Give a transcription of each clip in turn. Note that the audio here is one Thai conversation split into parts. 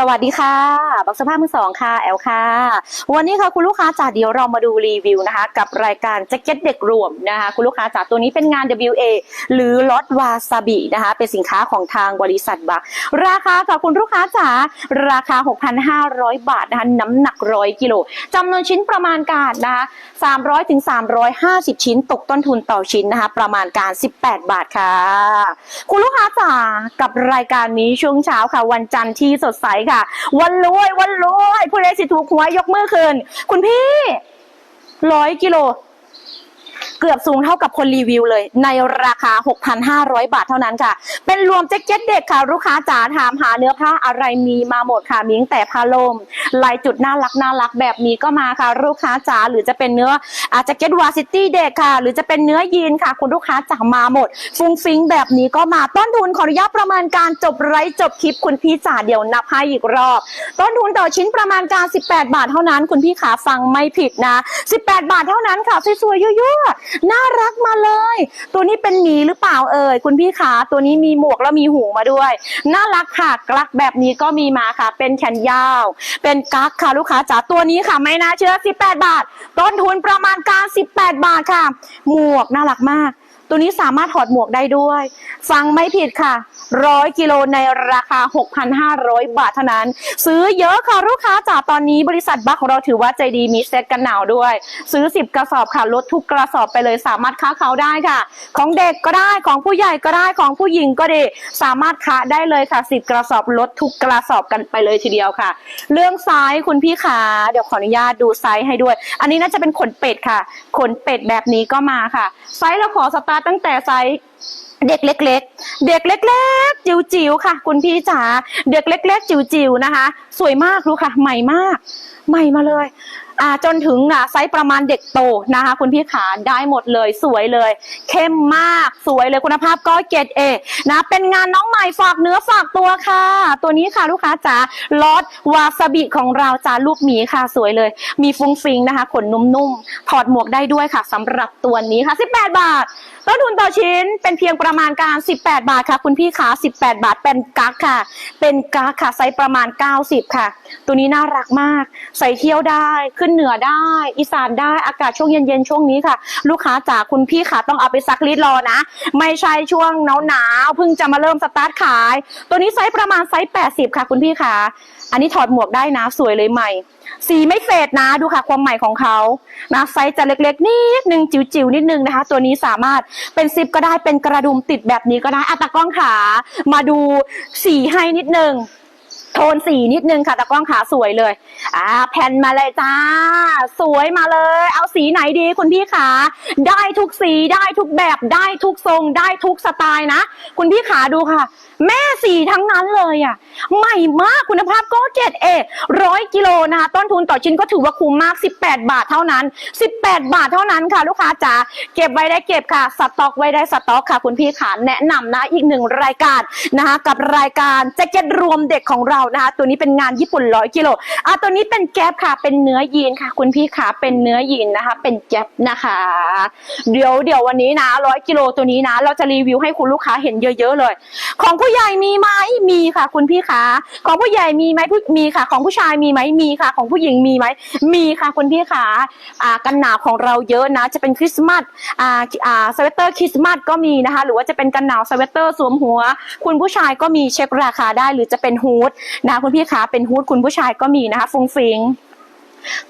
สวัสดีค่ะ บักสภาพมือสองค่ะ แอลค่ะ วันนี้ค่ะคุณลูกค้าจ๋าเดี๋ยวเรามาดูรีวิวนะคะ กับรายการแจ็คเก็ตเด็กรวมนะคะ คุณลูกค้าจ๋าตัวนี้เป็นงาน WA หรือลอตวาซาบินะคะ เป็นสินค้าของทางบริษัทบัก ราคาค่ะคุณลูกค้าจ๋าราคา 6,500 บาทนะคะ น้ำหนักร้อยกิโลจำนวนชิ้นประมาณการนะคะ 300ถึง350 ชิ้น ตกต้นทุนต่อชิ้นนะคะ ประมาณการ 18 บาทค่ะ คุณลูกค้าจ๋ากับรายการนี้ช่วงเช้าค่ะ วันจันทร์ที่สดใสค่ะ วันรวยวันรวยผู้ใดสิถูกหวยยกมือขึ้นคุณพี่ร้อยกิโล เกือบสูงเท่ากับคนรีวิวเลย ในราคา 6,500 บาทเท่านั้นค่ะ เป็นรวมแจ็คเก็ตเด็กค่ะ ลูกค้าจ๋าถามหาเนื้อผ้าอะไรมีมาหมดค่ะมีงแต่ผ้าลมลายจุดน่ารักน่ารักแบบนี้ก็มาค่ะ ลูกค้าจ๋าหรือจะเป็นเนื้ออาแจ็คเก็ตวาซิตี้เด็กค่ะ หรือจะเป็นเนื้อยีนค่ะ คุณลูกค้าจ๋ามาหมด ฟุ้งฟิ้งแบบนี้ก็มาต้นทุนขออนุญาตประมาณการจบไร้จบคลิปคุณพี่จ๋าเดี๋ยวนับให้อีกรอบ ต้นทุนต่อชิ้นประมาณการ 18 บาทเท่านั้น คุณพี่ขาฟังไม่ผิดนะ 18 บาทเท่านั้นค่ะสวยๆยั่วๆน่ารักมาเลย ตัวนี้เป็นหมีหรือเปล่าเอ่ยคุณพี่ขาตัวนี้มีหมวกแล้วมีหูมาด้วย น่ารักค่ะกลักแบบนี้ก็มีมาค่ะ เป็นแขนยาว เป็นกักค่ะลูกค้าจ๋าตัวนี้ค่ะไม่น่าเชื่อ 18 บาท ต้นทุนประมาณการ 18 บาทค่ะ หมวกน่ารักมาก ตัวนี้สามารถถอดหมวกได้ด้วย ฟังไม่ผิดค่ะร้อยกิโลในราคา 6,500 บาทเท่านั้น ซื้อเยอะค่ะลูกค้าจากตอนนี้บริษัทบัคของเราถือว่าใจดีมีเซ็ตกันหนาวด้วย ซื้อ 10 กระสอบค่ะลดทุกกระสอบไปเลยสามารถค้าเขาได้ค่ะ ของเด็กก็ได้ของผู้ใหญ่ก็ได้ของผู้หญิงก็ดีสามารถค้าได้เลยค่ะ 10 กระสอบลดทุกกระสอบกันไปเลยทีเดียวค่ะ เรื่องไซส์คุณพี่ขาเดี๋ยวขออนุญาตดูไซส์ให้ด้วย อันนี้น่าจะเป็นขนเป็ดค่ะ ขนเป็ดแบบนี้ก็มาค่ะไซส์เราขอสตาร์ตตั้งแต่ไซส์เด็กเล็ก ๆ เด็กเล็ก ๆ จิ๋วๆค่ะ คุณพี่จ๋าเด็กเล็ก ๆ จิ๋วๆนะคะ สวยมากดูค่ะ ใหม่มาก ใหม่มาเลยอ่าจนถึงอะไซส์ประมาณเด็กโตนะคะ คุณพี่ขาได้หมดเลยสวยเลย เข้มมากสวยเลยคุณภาพก็เกรดเอนะเป็นงานน้องใหม่ฝากเนื้อฝากตัวค่ะ ตัวนี้ค่ะลูกค้าจ๋าลอดวาซาบิของเราจ้าลูกหมีค่ะสวยเลย มีฟุ้งฟิงนะคะ ขนนุ่มๆถอดหมวกได้ด้วยค่ะสำหรับตัวนี้ค่ะ 18 บาท ต้นทุนต่อชิ้นเป็นเพียงประมาณการ 18 บาทค่ะ คุณพี่ขา18 บาทเป็นกั๊กค่ะ เป็นกั๊กค่ะไซส์ประมาณ 90 ค่ะ ตัวนี้น่ารักมาก ใส่เที่ยวได้ขึ้นเหนือได้ อีสานได้อากาศช่วงเย็นๆช่วงนี้ค่ะ ลูกค้าจ๋าคุณพี่ขาต้องเอาไปซักรีดรอนะ ไม่ใช่ช่วงหนาวๆเพิ่งจะมาเริ่มสตาร์ทขาย ตัวนี้ไซส์ประมาณไซส์ 80 ค่ะ คุณพี่ขาอันนี้ถอดหมวกได้นะสวยเลยใหม่ สีไม่เฟดนะดูค่ะความใหม่ของเขานะไซส์จะเล็กๆนิดนึงจิ๋วๆนิดนึงนะคะ ตัวนี้สามารถเป็นซิปก็ได้เป็นกระดุมติดแบบนี้ก็ได้อัตากล้องขามาดูสีให้นิดนึง โทนสีนิดนึงค่ะตากล้องขาสวยเลย อ่า แผ่นมาเลยจ้า สวยมาเลย เอาสีไหนดีคุณพี่ขาได้ทุกสีได้ทุกแบบได้ทุกทรง ได้ทุกสไตล์นะ คุณพี่ขาดูค่ะ แม่สีทั้งนั้นเลยอะ ใหม่มากคุณภาพก็เกรดเอร้อยกิโลนะคะต้นทุนต่อชิ้นก็ถือว่าคุ้มมาก 18 บาทเท่านั้น 18 บาทเท่านั้นค่ะ ลูกค้าจ๋าเก็บไว้ได้เก็บค่ะสต็อกไว้ได้สต็อกค่ะ คุณพี่ขาแนะนำนะอีกหนึ่งรายการนะคะกับรายการแจ็คเก็ตรวมเด็กของเรานะคะตัวนี้เป็นงานญี่ปุ่นร้อยกิโลอะตัวนี้เป็นแก๊ปค่ะ เป็นเนื้อยีนค่ะ คุณพี่ขาเป็นเนื้อยีนนะคะ เป็นแก๊ปนะคะ เดี๋ยวเดี๋ยววันนี้นะร้อยกิโลตัวนี้นะ เราจะรีวิวให้คุณลูกค้าเห็นเยอะ ๆ เลย ของผู้ใหญ่มีไหมมีค่ะ คุณพี่คะของผู้ใหญ่มีไหมผู้มีค่ะ ของผู้ชายมีไหมมีค่ะ ของผู้หญิงมีไหมมีค่ะ คุณพี่คะอ่ากันหนาวของเราเยอะนะ จะเป็นคริสต์มาสอ่าอ่าสเวตเตอร์คริสต์มาสก็มีนะคะ หรือว่าจะเป็นกันหนาวสเวตเตอร์สวมหัว คุณผู้ชายก็มีเช็คราคาได้หรือจะเป็นฮูดนะคุณพี่คะเป็นฮูดคุณผู้ชายก็มีนะคะฟุ้งฟิง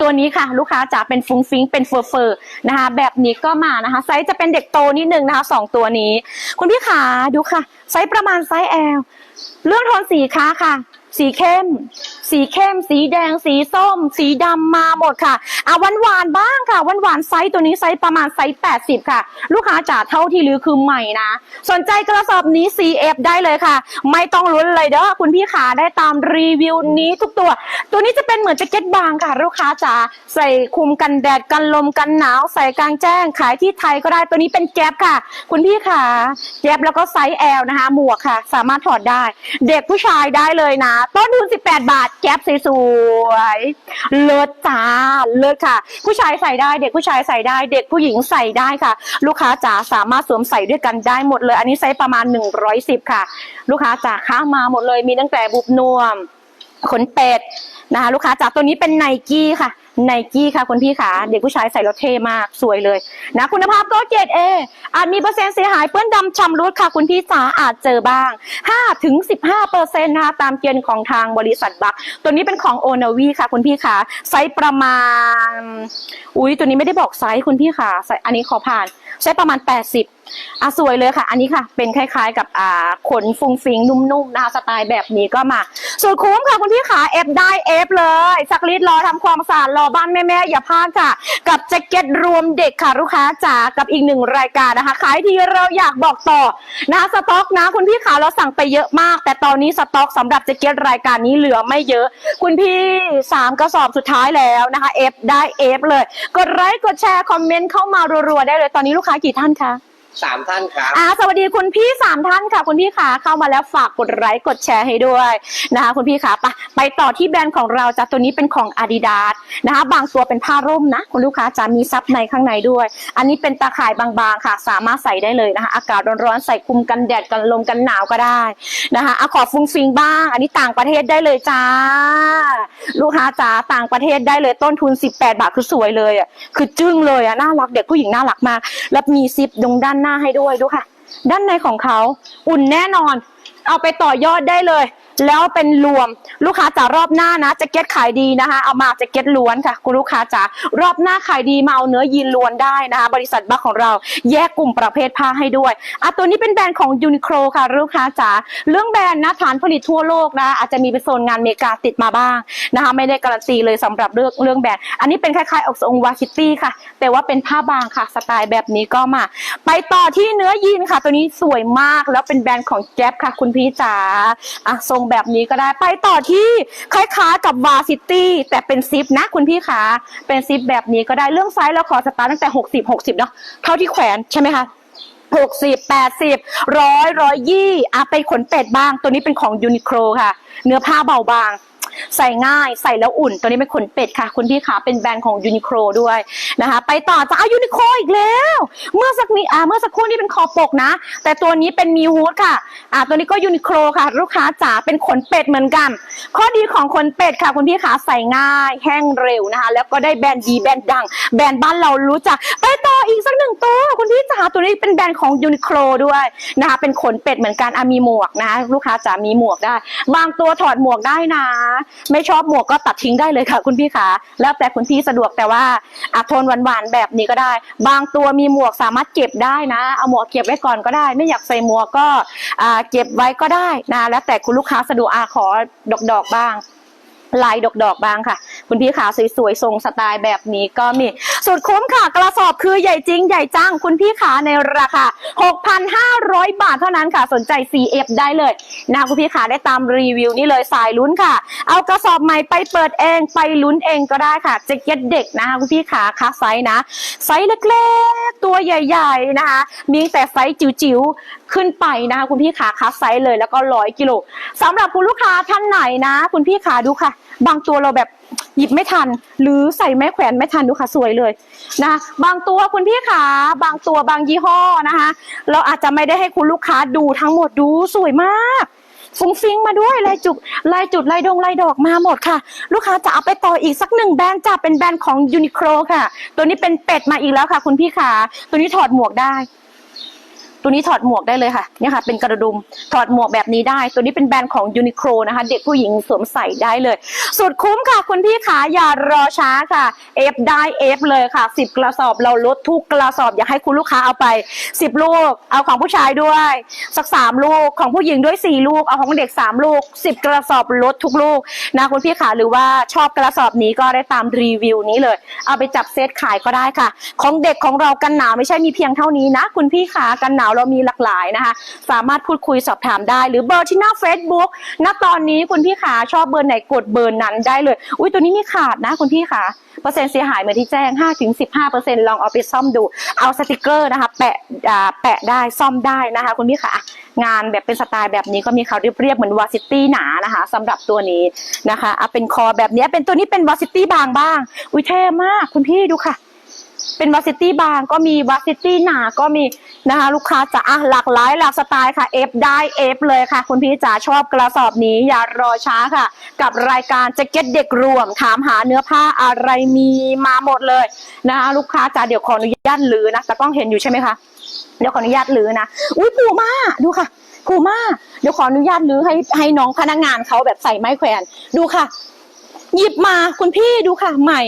ตัวนี้ค่ะ ลูกค้าจะเป็นฟุ้งฟิ้งเป็นเฟอร์เฟอร์นะคะแบบนี้ก็มานะคะไซส์จะเป็นเด็กโตนิดนึงนะคะสองตัวนี้ คุณพี่ขาดูค่ะ ไซส์ประมาณไซส์แอลเรื่องโทนสีค้าค่ะ สีเข้มสีเข้ม สีแดง สีส้ม สีดำมาหมดค่ะอะหวานหวานบ้างค่ะหวานหวานไซส์ตัวนี้ไซส์ประมาณไซส์80 ค่ะ ลูกค้าจ๋าเท่าที่ลือคือใหม่นะ สนใจกระสอบนี้ CF ได้เลยค่ะ ไม่ต้องลุ้นเลยเด้อคุณพี่ขาได้ตามรีวิวนี้ทุกตัว ตัวนี้จะเป็นเหมือนแจ็คเก็ตบางค่ะ ลูกค้าจ๋าใส่คุมกันแดดกันลมกันหนาว ใส่กลางแจ้งขายที่ไทยก็ได้ตัวนี้เป็นแก๊ปค่ะ คุณพี่ขาแก๊ปแล้วก็ไซส์ L นะคะ หมวกค่ะ สามารถถอดได้ เด็กผู้ชายได้เลยนะ ต้นทุน 18 บาทแก๊ปสวยๆเลิศจ้าเลิศค่ะ ผู้ชายใส่ได้เด็กผู้ชายใส่ได้ เด็กผู้หญิงใส่ได้ค่ะ ลูกค้าจ๋าสามารถสวมใส่ด้วยกันได้หมดเลย อันนี้ไซส์ประมาณ 110 ค่ะ ลูกค้าจ๋าค้ามาหมดเลยมีตั้งแต่บุบนวมขนเป็ดนะคะ ลูกค้าจ๋าตัวนี้เป็นไนกี้ค่ะ ไนกี้ค่ะคุณพี่ขาเด็กผู้ชายใส่แล้วเท่มากสวยเลยนะคุณภาพก็เกรดเออาจมีเปอร์เซ็นต์เสียหายเปื้อนดำชำรุดค่ะคุณพี่จ๋าอาจเจอบ้าง5ถึง15เปอร์เซ็นต์นะคะตามเกณฑ์ของทางบริษัทบักตัวนี้เป็นของโอนาวีค่ะคุณพี่ขาไซส์ประมาณ อุ้ยตัวนี้ไม่ได้บอกไซส์คุณพี่ขาไซส์อันนี้ขอผ่านใช้ประมาณ 80 อะสวยเลยค่ะ อันนี้ค่ะ เป็นคล้ายๆ กับอ่าขนฟุ้งฟิงนุ่มๆนะคะ สไตล์แบบนี้ก็มาสุดคุ้มค่ะคุณพี่ขาเอฟได้เอฟเลยสักลิดรอทำความสะอาดรอบ้านแม่ๆอย่าพลาดค่ะ กับแจ็คเก็ตรวมเด็กค่ะลูกค้าจ๋ากับอีกหนึ่งรายการนะคะขายทีเราอยากบอกต่อนะคะสต็อกนะ คุณพี่ขาเราสั่งไปเยอะมาก แต่ตอนนี้สต็อกสำหรับแจ็คเก็ตรายการนี้เหลือไม่เยอะ คุณพี่สามกระสอบสุดท้ายแล้วนะคะเอฟได้เอฟเลย กดไลค์กดแชร์คอมเมนต์เข้ามารัวๆได้เลยตอนนี้ลูกค้ากี่ท่านคะ สามท่านครับ อ่าสวัสดีคุณพี่สามท่านค่ะ คุณพี่ขาเข้ามาแล้วฝากกดไลค์กดแชร์ให้ด้วยนะคะคุณพี่ขาไปไปต่อที่แบรนด์ของเราจ้ะตัวนี้เป็นของ Adidas นะคะบางตัวเป็นผ้าร่มนะ คุณลูกค้าจะมีซับในข้างในด้วย อันนี้เป็นตาข่ายบางๆค่ะ สามารถใส่ได้เลยนะคะ อากาศร้อนๆใส่คลุมกันแดดกันลมกันหนาวก็ได้นะคะอะขอฟุ้งฟิงบ้าง อันนี้ต่างประเทศได้เลยจ้า ลูกค้าจ๋าต่างประเทศได้เลยต้นทุน 18 บาทคือสวยเลยอะคือจึ้งเลยอะน่ารักเด็กผู้หญิงน่ารักมาก แล้วมีซิปตรงด้านหน้าให้ด้วยดูค่ะ ด้านในของเขาอุ่นแน่นอน เอาไปต่อยอดได้เลย แล้วเป็นรวมลูกค้าจ๋ารอบหน้านะแจ็คเก็ตขายดีนะคะ เอามาแจ็คเก็ตล้วนค่ะ คุณลูกค้าจ๋ารอบหน้าขายดีมาเอาเนื้อยีนล้วนได้นะคะ บริษัทบัคของเราแยกกลุ่มประเภทผ้าให้ด้วยอะตัวนี้เป็นแบรนด์ของยูนิโคลค่ะลูกค้าจ๋าเรื่องแบรนด์นะฐานผลิตทั่วโลกนะอาจจะมีเป็นโซนงานเมกาติดมาบ้างนะคะ ไม่ได้การันตีเลยสำหรับเรื่องเรื่องแบรนด์อันนี้เป็นคล้ายๆออกทรงวาคิตตี้ค่ะ แต่ว่าเป็นผ้าบางค่ะสไตล์แบบนี้ก็มา ไปต่อที่เนื้อยีนค่ะ ตัวนี้สวยมากแล้วเป็นแบรนด์ของแจ๊บค่ะ คุณพี่จ๋าอะทรงแบบนี้ก็ได้ไปต่อที่คล้ายๆกับวาซิตี้แต่เป็นซิปนะคุณพี่ขาเป็นซิปแบบนี้ก็ได้เรื่องไซส์เราขอสตาร์ตั้งแต่ 60 60เนาะเท่าที่แขวนใช่ไหมคะหกสิบแปดสิบร้อยร้อยยี่อะไปขนเป็ดบ้าง ตัวนี้เป็นของยูนิโคลค่ะ เนื้อผ้าเบาบาง ใส่ง่ายใส่แล้วอุ่น ตัวนี้เป็นขนเป็ดค่ะคุณพี่ขาเป็นแบรนด์ของยูนิโคลด้วยนะคะ ไปต่อจ้ายูนิโคลอีกแล้ว เมื่อสักนี้อ่าเมื่อสักครู่นี้เป็นคอปกนะ แต่ตัวนี้เป็นมีฮูดค่ะอ่าตัวนี้ก็ยูนิโคลค่ะ ลูกค้าจ๋าเป็นขนเป็ดเหมือนกัน ข้อดีของขนเป็ดค่ะคุณพี่ขาใส่ง่าย แห้งเร็วนะคะ แล้วก็ได้แบรนด์ดีแบรนด์ดัง แบรนด์บ้านเรารู้จัก ไปต่ออีกสักหนึ่งตัวคุณพี่จ๋าตัวนี้เป็นแบรนด์ของยูนิโคลด้วยนะคะเป็นขนเป็ดเหมือนกันอะมีหมวกนะ ลูกค้าจ๋ามีหมวกได้ บางตัวถอดหมวกได้นะไม่ชอบหมวกก็ตัดทิ้งได้เลยค่ะ คุณพี่ขาแล้วแต่คุณพี่สะดวกแต่ว่าอะโทนหวานๆแบบนี้ก็ได้ บางตัวมีหมวกสามารถเก็บได้นะ เอาหมวกเก็บไว้ก่อนก็ได้ ไม่อยากใส่หมวกก็เก็บไว้ก็ได้นะแล้วแต่คุณลูกค้าสะดวกอาขอดอกๆบ้างลายดอกดอกๆบางค่ะ คุณพี่ขาสวยๆทรงสไตล์แบบนี้ก็มี สุดคุ้มค่ะ กระสอบคือใหญ่จริงใหญ่จังคุณพี่ขาในราคา 6,500 บาทเท่านั้นค่ะ สนใจ CF ได้เลยนะคุณพี่ขาได้ตามรีวิวนี่เลยสายลุ้นค่ะ เอากระสอบใหม่ไปเปิดเองไปลุ้นเองก็ได้ค่ะแจ็คเก็ตเด็กนะคะคุณพี่ขาคัสไซส์นะไซส์เล็กๆ ตัวใหญ่ๆนะคะ มีแต่ไซส์จิ๋วๆขึ้นไปนะคะคุณพี่ขาคัสไซส์เลยแล้วก็ร้อยกิโลสำหรับคุณลูกค้าท่านไหนนะ คุณพี่ขาดูค่ะ บางตัวเราแบบหยิบไม่ทัน หรือใส่ไม้แขวนไม่ทันดูค่ะสวยเลยนะบางตัวคุณพี่ขาบางตัวบางยี่ห้อนะคะ เราอาจจะไม่ได้ให้คุณลูกค้าดูทั้งหมดดูสวยมากฟุ้งฟิ้งมาด้วยลายจุดลายจุดลายดงลายดอกมาหมดค่ะ ลูกค้าจะเอาไปต่ออีกสักหนึ่งแบรนด์จะเป็นแบรนด์ของยูนิโคลค่ะ ตัวนี้เป็นเป็ดมาอีกแล้วค่ะ คุณพี่ขาตัวนี้ถอดหมวกได้ ตัวนี้ถอดหมวกได้เลยค่ะเนี่ยค่ะ เป็นกระดุมถอดหมวกแบบนี้ได้ ตัวนี้เป็นแบรนด์ของยูนิโคลนะคะ เด็กผู้หญิงสวมใส่ได้เลย สุดคุ้มค่ะ คุณพี่ขาอย่ารอช้าค่ะเอฟได้เอฟเลยค่ะสิบกระสอบเราลดทุกกระสอบอยากให้คุณลูกค้าเอาไปสิบลูก เอาของผู้ชายด้วย สักสามลูกของผู้หญิงด้วยสี่ลูกเอาของเด็กสามลูกสิบกระสอบลดทุกลูกนะคุณพี่ขาหรือว่าชอบกระสอบนี้ก็ได้ตามรีวิวนี้เลย เอาไปจับเซตขายก็ได้ค่ะ ของเด็กของเรากันหนาวไม่ใช่มีเพียงเท่านี้นะ คุณพี่ขากันหนาวเรามีหลากหลายนะคะ สามารถพูดคุยสอบถามได้ หรือเบอร์ที่หน้า Facebook ณตอนนี้คุณพี่ขาชอบเบอร์ไหนกดเบอร์นั้นได้เลย อุ้ยตัวนี้มีขาดนะคุณพี่ขาเปอร์เซ็นต์เสียหายเหมือนที่แจ้ง 5-15%ลองเอาไปซ่อมดู เอาสติกเกอร์นะคะ แปะอ่าแปะได้ซ่อมได้นะคะ คุณพี่ขางานแบบเป็นสไตล์แบบนี้ก็มีเขาเรียบๆเหมือนวาซิตี้หนานะคะสำหรับตัวนี้นะคะเอาเป็นคอแบบนี้เป็นตัวนี้เป็นวาซิตี้บางบ้าง อุ้ยเท่มากคุณพี่ดูค่ะ เป็นวาซิตี้บางก็มีวาซิตี้หนาก็มีนะคะลูกค้าจะอะหลากหลายหลากสไตล์ค่ะเอฟได้เอฟเลยค่ะ คุณพี่จ๋าชอบกระสอบนี้อย่ารอช้าค่ะ กับรายการแจ็คเก็ตเด็กรวม ถามหาเนื้อผ้าอะไรมีมาหมดเลยนะคะลูกค้าจ๋าเดี๋ยวขออนุญาตลือนะแต่กล้องเห็นอยู่ใช่ไหมคะเดี๋ยวขออนุญาตลือนะอุ้ยปูมาดูค่ะปูมาเดี๋ยวขออนุญาตลือให้ให้น้องพนักงานเขาแบบใส่ไม้แขวนดูค่ะ หยิบมาคุณพี่ดูค่ะใหม่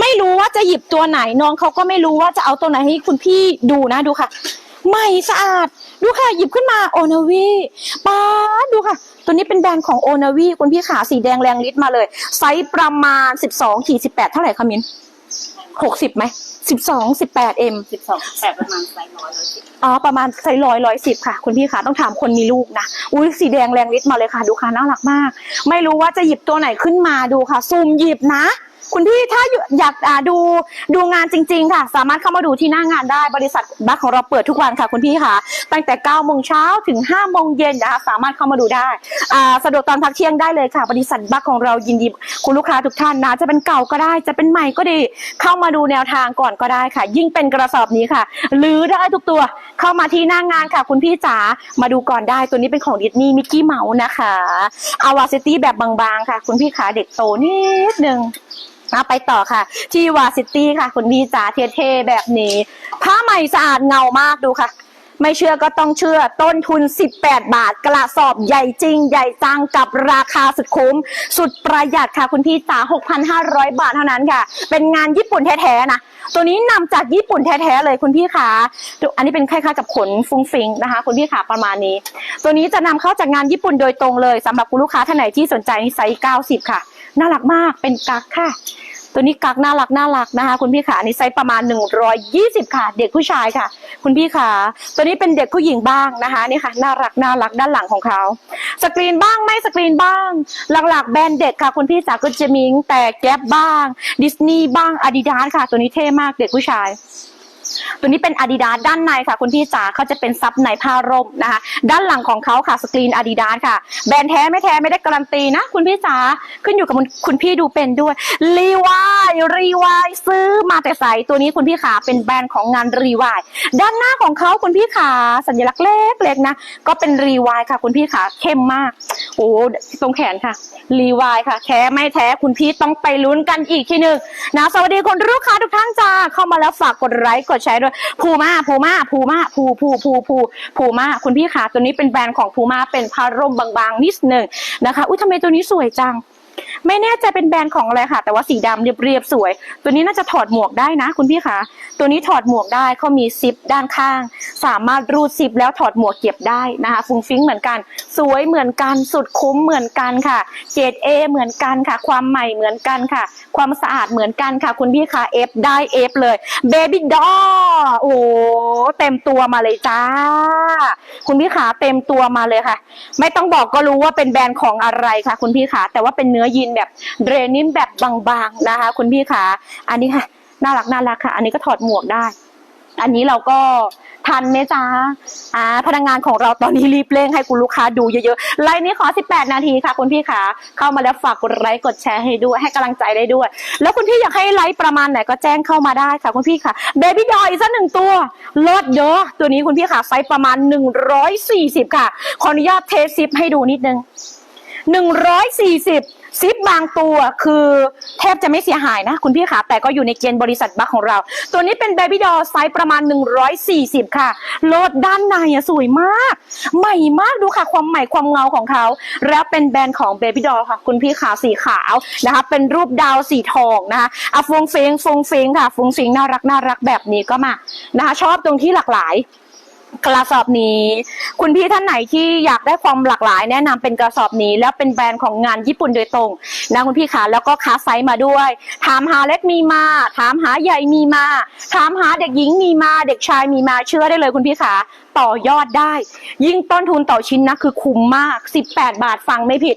ไม่รู้ว่าจะหยิบตัวไหนน้องเขาก็ไม่รู้ว่าจะเอาตัวไหนให้คุณพี่ดูนะดูค่ะ ใหม่สะอาด ดูค่ะหยิบขึ้นมาโอนาวีป้าดูค่ะ ตัวนี้เป็นแบรนด์ของโอนาวีคุณพี่ขาสีแดงแรงฤทธิ์มาเลย ไซส์ประมาณ 12ขีด18 เท่าไหร่คะมิน60ไหม 12 18เอ็มสิบสองแต่ประมาณไซส์ร้อยร้อยสิบอ๋อประมาณไซส์ร้อยร้อยสิบค่ะ คุณพี่คะต้องถามคนมีลูกนะอุ้ยสีแดงแรงฤทธิ์มาเลยค่ะ ดูค่ะน่ารักมาก ไม่รู้ว่าจะหยิบตัวไหนขึ้นมาดูค่ะซูมหยิบนะ คุณพี่ถ้าอยากอ่าดูดูงานจริง ๆ ค่ะ สามารถเข้ามาดูที่หน้างานได้บริษัทบัคของเราเปิดทุกวันค่ะ คุณพี่ค่ะ ตั้งแต่9โมงเช้าถึง5โมงเย็นนะคะ สามารถเข้ามาดูได้อ่าสะดวกตอนพักเที่ยงได้เลยค่ะ บริษัทบัคของเรายินดีคุณลูกค้าทุกท่านนะ จะเป็นเก่าก็ได้ จะเป็นใหม่ก็ดี เข้ามาดูแนวทางก่อนก็ได้ค่ะ ยิ่งเป็นกระสอบนี้ค่ะลือได้ทุกตัวเข้ามาที่หน้างานค่ะ คุณพี่จ๋ามาดูก่อนได้ตัวนี้เป็นของดิสนีย์มิกกี้เมาส์นะคะอาวาซิตี้แบบบางๆค่ะ คุณพี่ขาเด็กโตนิดนึง มาไปต่อค่ะ ที่วาซิตี้ค่ะคุณพี่จ๋าเท่ๆแบบนี้ ผ้าใหม่สะอาดเงามากดูค่ะ ไม่เชื่อก็ต้องเชื่อต้นทุน 18 บาท กระสอบใหญ่จริง ใหญ่จังกับราคาสุดคุ้ม สุดประหยัดค่ะคุณพี่จ๋า6,500 บาทเท่านั้นค่ะ เป็นงานญี่ปุ่นแท้ๆนะตัวนี้นำจากญี่ปุ่นแท้ๆเลยคุณพี่ขาดูอันนี้เป็นคล้ายๆกับขนฟุ้งฟิงนะคะ คุณพี่ขาประมาณนี้ ตัวนี้จะนำเข้าจากงานญี่ปุ่นโดยตรงเลยสำหรับคุณลูกค้าท่านไหนที่สนใจไซส์90 ค่ะ น่ารักมากเป็นกักค่ะ ตัวนี้กักน่ารักน่ารักนะคะ คุณพี่ขาอันนี้ไซส์ประมาณ 120 ค่ะ เด็กผู้ชายค่ะ คุณพี่ขาตัวนี้เป็นเด็กผู้หญิงบ้างนะคะนี่ค่ะน่ารักน่ารักด้านหลังของเขาสกรีนบ้างไม่สกรีนบ้าง หลักๆแบรนด์เด็กค่ะ คุณพี่จ๋าก็จะมิงแต่แก๊บบ้างดิสนีย์บ้างอาดิดาสค่ะ ตัวนี้เท่มากเด็กผู้ชาย ตัวนี้เป็นอาดิดาสด้านในค่ะ คุณพี่จ๋าเขาจะเป็นซับในผ้าร่มนะคะ ด้านหลังของเขาค่ะสกรีนอาดิดาสค่ะ แบรนด์แท้ไม่แท้ไม่ได้การันตีนะ คุณพี่จ๋าขึ้นอยู่กับคุณพี่ดูเป็นด้วยรีวายรีวายซื้อมาแต่ใสตัวนี้คุณพี่ขาเป็นแบรนด์ของงานรีวายด้านหน้าของเขาคุณพี่ขาสัญลักษณ์เล็กๆนะก็เป็นรีวายค่ะ คุณพี่ขาเข้มมากโอ้ตรงแขนค่ะรีวายค่ะแท้ไม่แท้คุณพี่ต้องไปลุ้นกันอีกทีหนึ่งนะสวัสดีคุณลูกค้าทุกท่านจ้าเข้ามาแล้วฝากกดไลค์กดใช้ด้วยพูมาพูมาพูมาพูพูพูพูพูมาคุณพี่ขาตัวนี้เป็นแบรนด์ของพูมาเป็นผ้าร่มบางๆนิดหนึ่งนะคะอุ้ยทำไมตัวนี้สวยจัง ไม่แน่ใจเป็นแบรนด์ของอะไรค่ะ แต่ว่าสีดำเรียบๆสวย ตัวนี้น่าจะถอดหมวกได้นะ คุณพี่คะตัวนี้ถอดหมวกได้เขามีซิปด้านข้าง สามารถรูดซิปแล้วถอดหมวกเก็บได้นะคะฟุ้งฟิ้งเหมือนกัน สวยเหมือนกันสุดคุ้มเหมือนกันค่ะเกรดเอเหมือนกันค่ะ ความใหม่เหมือนกันค่ะ ความสะอาดเหมือนกันค่ะ คุณพี่คะเอฟได้เอฟเลยเบบี้ดอโอ้เต็มตัวมาเลยจ้า คุณพี่ขาเต็มตัวมาเลยค่ะ ไม่ต้องบอกก็รู้ว่าเป็นแบรนด์ของอะไรค่ะ คุณพี่ขาแต่ว่าเป็นเนื้อยีนแบบเดรนิมแบบบางๆนะคะ คุณพี่ขาอันนี้ค่ะ น่ารักน่ารักค่ะ อันนี้ก็ถอดหมวกได้ อันนี้เราก็ทันไหมจ๊ะอ่าพนักงานของเราตอนนี้รีบเร่งให้คุณลูกค้าดูเยอะๆไลน์นี้ขอ 18 นาทีค่ะ คุณพี่ขาเข้ามาแล้วฝากกดไลค์กดแชร์ให้ด้วยให้กำลังใจได้ด้วย แล้วคุณพี่อยากให้ไลค์ประมาณไหนก็แจ้งเข้ามาได้ค่ะ คุณพี่ค่ะเบบี้ดอยสักหนึ่งตัวลดเยอะ ตัวนี้คุณพี่ค่ะไซส์ประมาณ 140 ค่ะ ขออนุญาตเทสซิปให้ดูนิดนึง 140 ซิปบางตัวคือแทบจะไม่เสียหายนะ คุณพี่ขาแต่ก็อยู่ในเกณฑ์บริษัทบัคของเรา ตัวนี้เป็นเบบี้ดอไซส์ประมาณ 140 ค่ะโลดด้านในอะสวยมาก ใหม่มากดูค่ะ ความใหม่ความเงาของเขา แล้วเป็นแบรนด์ของเบบี้ดอค่ะ คุณพี่ขาสีขาวนะคะ เป็นรูปดาวสีทองนะคะอะฟงเฟงฟงเฟงค่ะฟงเฟงน่ารักน่ารักแบบนี้ก็มานะคะชอบตรงที่หลากหลาย กระสอบนี้ คุณพี่ท่านไหนที่อยากได้ความหลากหลาย แนะนำเป็นกระสอบนี้ แล้วเป็นแบรนด์ของงานญี่ปุ่นโดยตรงนะคุณพี่คะแล้วก็ค้าไซส์มาด้วย ถามหาเล็กมีมา ถามหาใหญ่มีมา ถามหาเด็กหญิงมีมา เด็กชายมีมาเชื่อได้เลยคุณพี่คะต่อยอดได้ ยิ่งต้นทุนต่อชิ้นนะคือคุ้มมาก 18 บาทฟังไม่ผิด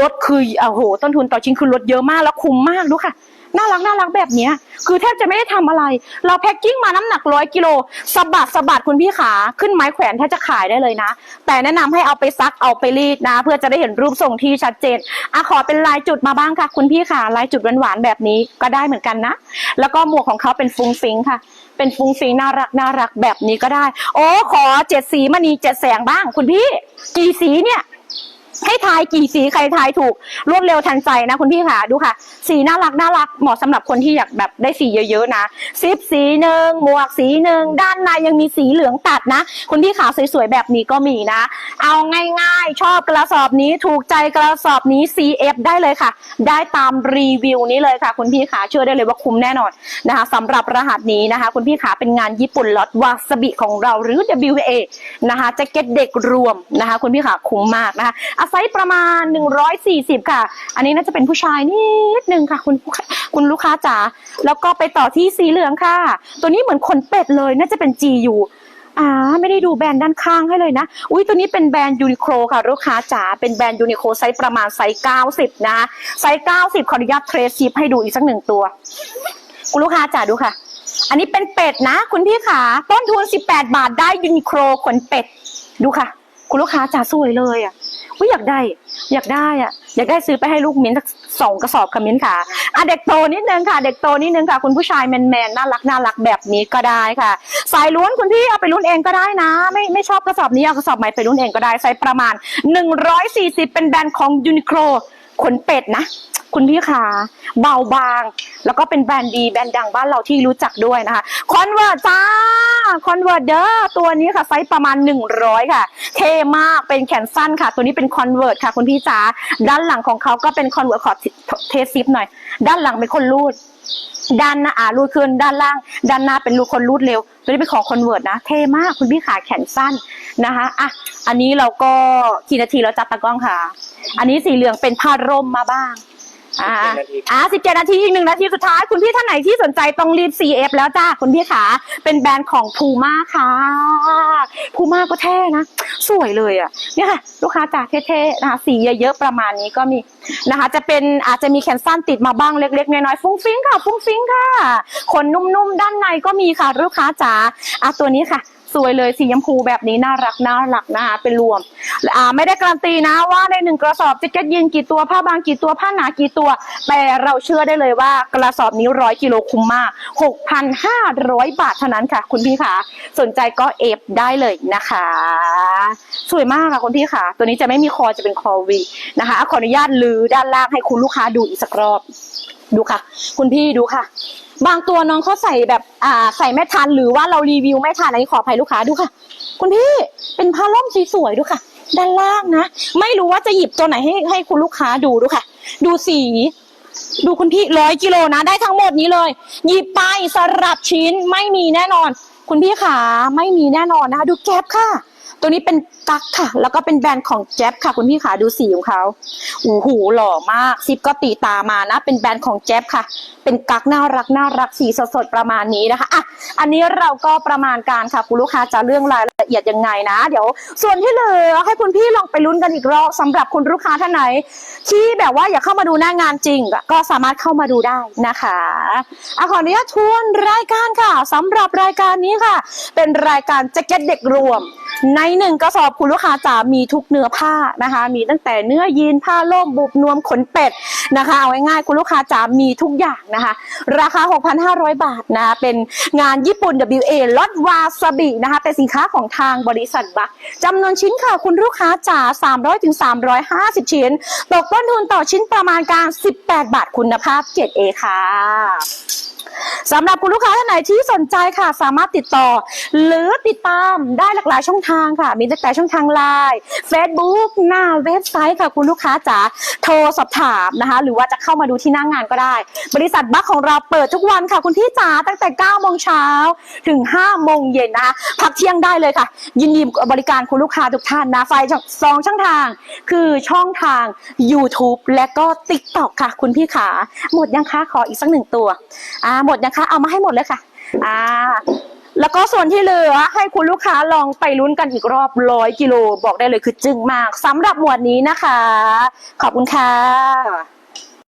ลดคือโอ้โหต้นทุนต่อชิ้นคือลดเยอะมากแล้วคุ้มมากดูค่ะ น่ารักน่ารักแบบเนี้ย คือแทบจะไม่ได้ทำอะไร เราแพ็คกิ้งมาน้ำหนักร้อยกิโลสะบัดสะบัดคุณพี่ขาขึ้นไม้แขวนแทบจะขายได้เลยนะ แต่แนะนำให้เอาไปซักเอาไปรีดนะ เพื่อจะได้เห็นรูปทรงที่ชัดเจนอะขอเป็นลายจุดมาบ้างค่ะ คุณพี่ขาลายจุดหวานๆแบบนี้ก็ได้เหมือนกันนะ แล้วก็หมวกของเขาเป็นฟุ้งฟิงค่ะเป็นฟุ้งฟิงน่ารักน่ารักแบบนี้ก็ได้ โอ้ขอเจ็ดสีมณีเจ็ดแสงบ้าง คุณพี่ กี่สีเนี่ย ให้ทายกี่สีใครทายถูกรวดเร็วทันใจนะคุณพี่ค่ะดูค่ะ สีน่ารักน่ารักเหมาะสำหรับคนที่อยากแบบได้สีเยอะๆนะซิปสีหนึ่งหมวกสีหนึ่งด้านในยังมีสีเหลืองตัดนะ คุณพี่ขาสวยๆแบบนี้ก็มีนะ เอาง่ายๆ ชอบกระสอบนี้ถูกใจกระสอบนี้ CF ได้เลยค่ะ ได้ตามรีวิวนี้เลยค่ะ คุณพี่ขาเชื่อได้เลยว่าคุ้มแน่นอนนะคะสำหรับรหัสนี้นะคะ คุณพี่ขาเป็นงานญี่ปุ่นล็อตวาซบิของเราหรือ WA นะคะแจ็คเก็ตเด็กรวมนะคะ คุณพี่ขาคุ้มมากนะคะอาไซส์ประมาณ 140 ค่ะ อันนี้น่าจะเป็นผู้ชายนิดนึงค่ะ คุณคุณลูกค้าจ๋าแล้วก็ไปต่อที่สีเหลืองค่ะ ตัวนี้เหมือนขนเป็ดเลยน่าจะเป็น GU อ่าไม่ได้ดูแบรนด์ด้านข้างให้เลยนะ อุ้ยตัวนี้เป็นแบรนด์ยูนิโคลค่ะ ลูกค้าจ๋าเป็นแบรนด์ยูนิโคลไซส์ประมาณไซส์90 นะ ไซส์90 ขออนุญาตเทรสชิปให้ดูอีกสักหนึ่งตัว คุณลูกค้าจ๋าดูค่ะ อันนี้เป็นเป็ดนะ คุณพี่ขาต้นทุน 18 บาทได้ยูนิโคลขนเป็ดดูค่ะ คุณลูกค้าจ๋าสวยเลยอะอุ้ยอยากได้ อยากได้อะ อยากได้ซื้อไปให้ลูกมิ้นสักสองกระสอบค่ะมิ้นค่ะอะเด็กโตนิดนึงค่ะ เด็กโตนิดนึงค่ะ คุณผู้ชายแมนแมนๆน่ารักน่ารักแบบนี้ก็ได้ค่ะ สายล้วนคุณพี่เอาไปลุ้นเองก็ได้นะ ไม่ไม่ชอบกระสอบนี้เอากระสอบใหม่ไปลุ้นเองก็ได้ไซส์ประมาณ 140 เป็นแบรนด์ของยูนิโคลขนเป็ดนะ คุณพี่ขาเบาบาง แล้วก็เป็นแบรนด์ดีแบรนด์ดังบ้านเราที่รู้จักด้วยนะคะคอนเวิร์จ้าคอนเวิร์เด้อตัวนี้ค่ะไซส์ประมาณ 100 ค่ะ เท่มากเป็นแขนสั้นค่ะ ตัวนี้เป็นคอนเวิร์ค่ะคุณพี่จ๋าด้านหลังของเขาก็เป็นคอนเวิร์ตขอเทสซิปหน่อย ด้านหลังเป็นคนรูดด้านหน้าอ่ารูดขึ้นด้านล่าง ด้านหน้าเป็นรูดคนรูดเร็วตัวนี้เป็นของคอนเวิร์ตนะ เท่มากคุณพี่ขาแขนสั้นนะคะอะอันนี้เราก็กี่นาทีแล้วจับตากล้องค่ะ อันนี้สีเหลืองเป็นผ้าร่มมาบ้าง อ่าอ่าสิบเจ็ดนาทีอีกหนึ่งนาทีสุดท้าย คุณพี่ท่านไหนที่สนใจต้องรีบ CF แล้วจ้าคุณพี่ขาเป็นแบรนด์ของพูม่าค่ะพูม่าก็เท่นะ สวยเลยอะเนี่ยค่ะ ลูกค้าจ๋าเท่ๆนะคะสีเยอะๆประมาณนี้ก็มีนะคะ จะเป็นอาจจะมีแขนสั้นติดมาบ้างเล็กๆน้อยๆฟุ้งฟิ้งค่ะฟุ้งฟิ้งค่ะขนนุ่มๆด้านในก็มีค่ะ ลูกค้าจ๋าอะตัวนี้ค่ะ สวยเลยสียมพูแบบนี้น่ารักน่ารักนะคะเป็นรวมอ่าไม่ได้การันตีนะว่าในหนึ่งกระสอบแจ็คเก็ตยีนกี่ตัวผ้าบางกี่ตัวผ้าหนากี่ตัว แต่เราเชื่อได้เลยว่ากระสอบนี้ร้อยกิโลคุ้มมาก6,500 บาทเท่านั้นค่ะ คุณพี่ขาสนใจก็เอฟได้เลยนะคะ สวยมากค่ะคุณพี่ขาตัวนี้จะไม่มีคอจะเป็นคอวีนะคะขออนุญาตลือด้านล่างให้คุณลูกค้าดูอีกสักรอบ ดูค่ะ คุณพี่ดูค่ะ บางตัวน้องเขาใส่แบบอ่าใส่ไม่ทันหรือว่าเรารีวิวไม่ทันอันนี้ขออภัยลูกค้าดูค่ะ คุณพี่เป็นผ้าล่มสวยๆดูค่ะ ด้านล่างนะ ไม่รู้ว่าจะหยิบตัวไหนให้ให้คุณลูกค้าดูดูค่ะ ดูสี ดูคุณพี่ร้อยกิโลนะได้ทั้งหมดนี้เลย หยิบไปสลับชิ้นไม่มีแน่นอน คุณพี่ขาไม่มีแน่นอนนะคะดูแก๊ปค่ะ ตัวนี้เป็นกั๊กค่ะ แล้วก็เป็นแบรนด์ของแจ๊บค่ะ คุณพี่ขาดูสีของเขาโอ้โหหล่อมากซิปก็ตีตามานะ เป็นแบรนด์ของแจ๊บค่ะ เป็นกั๊กน่ารักน่ารักสีสดๆประมาณนี้นะคะอะอันนี้เราก็ประมาณการค่ะคุณลูกค้าจะเรื่องรายละเอียดยังไงนะ เดี๋ยว ส่วนที่เหลือให้คุณพี่ลองไปลุ้นกันอีกรอบสำหรับคุณลูกค้าท่านไหน ที่แบบว่าอยากเข้ามาดูหน้างานจริง ก็สามารถเข้ามาดูได้นะคะอะขออนุญาตทวนรายการค่ะสำหรับรายการนี้ค่ะ เป็นรายการแจ็คเก็ตเด็กรวมในหนึ่งกระสอบคุณลูกค้าจะมีทุกเนื้อผ้านะคะ มีตั้งแต่เนื้อยีนผ้าล่มบุบนวมขนเป็ดนะคะเอาง่ายๆคุณลูกค้าจะมีทุกอย่างนะคะ ราคา 6,500 บาทนะคะเป็นงานญี่ปุ่น WA ลดวาซาบินะคะเป็นสินค้าของทางบริษัทบักจำนวนชิ้นค่ะคุณลูกค้าจ๋า300ถึง350 ชิ้น ตกต้นทุนต่อชิ้นประมาณการ 18 บาทคุณภาพ 7A ค่ะ สำหรับคุณลูกค้าท่านไหนที่สนใจค่ะ สามารถติดต่อ หรือติดตามได้หลากหลายช่องทางค่ะ มีตั้งแต่ช่องทางไลน์ Facebook หน้าเว็บไซต์ค่ะคุณลูกค้าจ๋าโทรสอบถามนะคะ หรือว่าจะเข้ามาดูที่หน้างงานก็ได้ บริษัทบัคของเราเปิดทุกวันค่ะ คุณพี่จ๋าตั้งแต่9โมงเช้าถึง5โมงเย็นนะคะพักเที่ยงได้เลยค่ะ ยินดีบริการคุณลูกค้าทุกท่านนะไฟสองช่องทาง คือช่องทาง YouTube และก็ TikTok ค่ะ คุณพี่ขาหมดยังคะขออีกสักหนึ่งตัวอ่าหมดนะคะ เอามาให้หมดเลยค่ะ อ่า แล้วก็ส่วนที่เหลือให้คุณลูกค้าลองไปลุ้นกันอีกรอบร้อยกิโลบอกได้เลยคือจึ้งมากสำหรับหมวดนี้นะคะ ขอบคุณค่ะ